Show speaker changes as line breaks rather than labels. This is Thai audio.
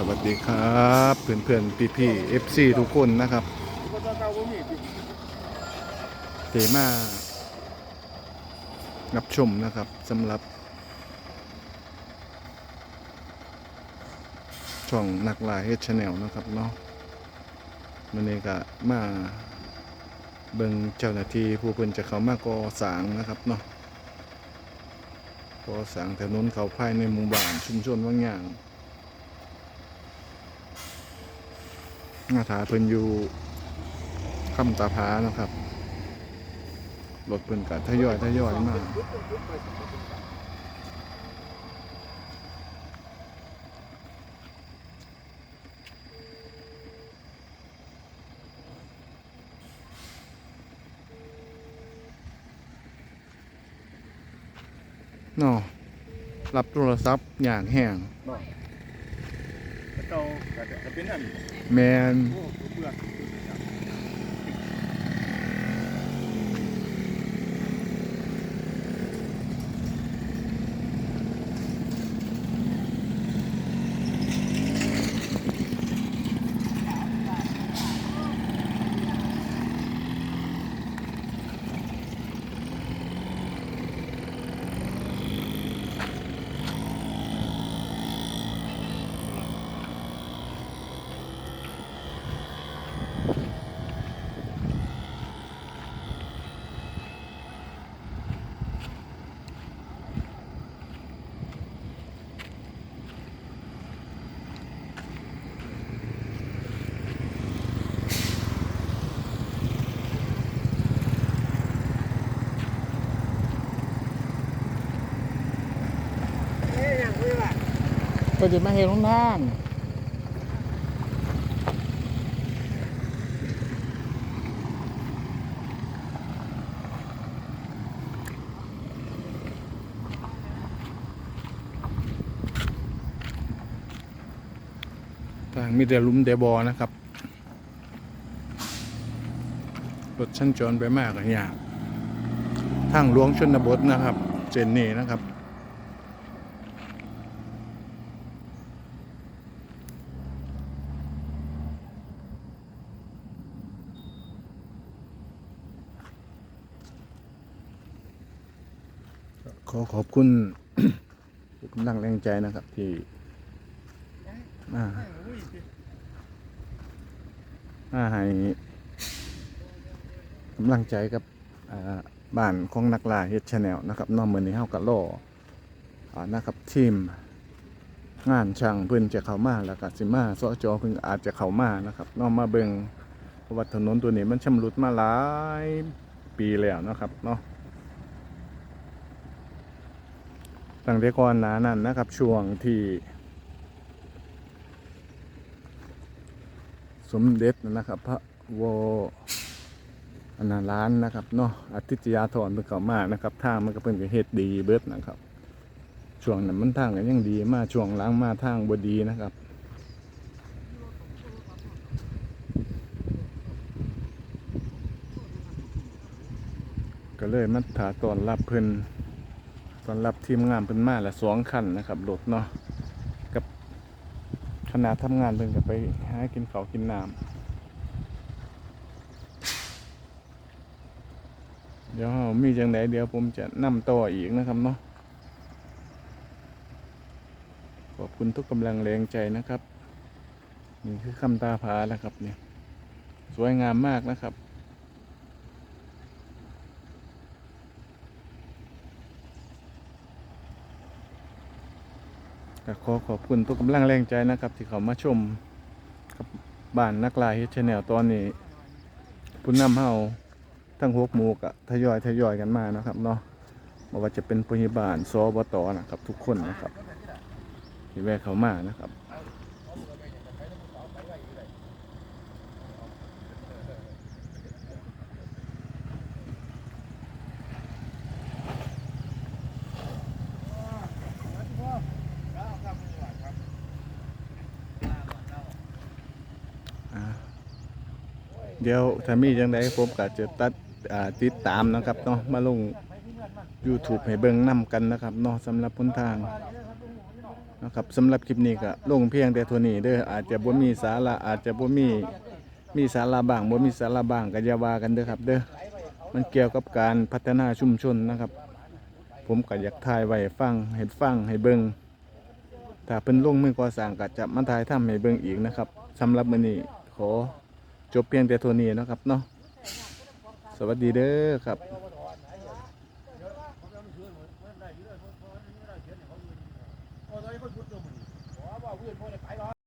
สวัสดีครับเพื่อนเพื่อนพี่พี่เอฟซีทุกคนนะครับเตมารับชมนะครับสำหรับช่องนักลายเฮดชแนลนะครับเนาะมันนี้ก็มาเบิ่งเจ้าหน้าที่ผู้เพิ่นจะเข้ามาก่อสางนะครับเนาะก่อสางถนนเขาภายในหมู่บ้านชุมชนว่างอย่าง หน้าถาเพิ่นอยู่คำตาพานะครับรถเพิ่นกะทยอยทยอยมาเนาะรับโทรศัพท์อย่างแห้ง
เจ้าก็จะเป็นอัน
แมน
โอ้เบื่อ
ก็จะมาเห็นลงทางทางมีแต่ลุมแต่บอนะครับรถชั้นจรไปมากอะยากทางหลวงชนบทนะครับ เจนนี่นะครับ ขอขอบคุณทุกกำลังแรงใจนะครับที่มามาให้กำลังใจกับอ่าบ้านของนักล่าเฮดชาแนลนะครับนอกมือนี้เฮากับล่ออ่านะครับทีมงานช่างเพิ่นจะเข้ามาแล้วก็สิมาสจเพิ่นก็อาจจะเข้ามานะครับนอกมาเบิงเพราะว่าถนนตัวนี้มันชำรุดมาหลายปีแล้วนะครับเนาะ ตั้งแต่ก่อนหนานั้นนะครับ ช่วงที่ สมเด็จนะครับ พระวอนาร้านนะครับเนาะอาทิตยาธรเป็นเขามานะครับทางมันก็เป็นกับเฮ็ดดีเบิดนะครับ ช่วงนั้นมันทางก็ยังดีมากช่วงล้างมาทางบดีนะครับก็เลยมาถาตอนรับเพิ่น ตอนรับทีมงานเพิ่นมาละสองคันนะครับรถเนาะกับขณะทำงานเพิ่นก็ไปหากินข้ากินน้ำเดี๋ยวมีจังไดเดี๋ยวผมจะนำต่ออีกนะครับเนาะขอบคุณทุกกำลังแรงใจนะครับ นี่คือคำตาผาแล้วครับเนี่ยสวยงามมากนะครับ ขอขอบคุณทุกกำลังแรงใจนะครับ ที่เขามาชมกับบ้านนักลายเฮดชแนลตอนนี้พุ่นนำเฮาทั้งหกหมูกะทยอยทยอยกันมานะครับเนาะบอกว่าจะเป็นพยาบาลซอบตอนะครับ ทุกคนนะครับที่แวะเขามานะครับ เดี๋ยวถ้ามีจังไดผมก็จะตัดติดตามนะครับเนาะมาลง YouTube ให้เบิ่งนํกันนะครับเนาะสำหรับพ้นทางนะครับสำหรับคลิปนี้ก็ลงเพียงแต่เท่านี้เด้ออาจจะบ่มีสาระอาจจะบ่มีมีสาระบ้างบ่มีสาระบ้างก็อย่าว่ากันเด้อครับ เด้อมันเกี่ยวกับการพัฒนาชุมชนนะครับ ผมก็อยากถ่ายไว้ฟังให้ฟังให้เบิ่งถ้าเพิ่นลงมือก่อสร้างก็จะมาถ่ายทำให้เบิ่งอีกนะครับสำหรับมื้อนี้ขอ จบเพียงแต่เท่านี้นะครับเนาะสวัสดีเด้อครับ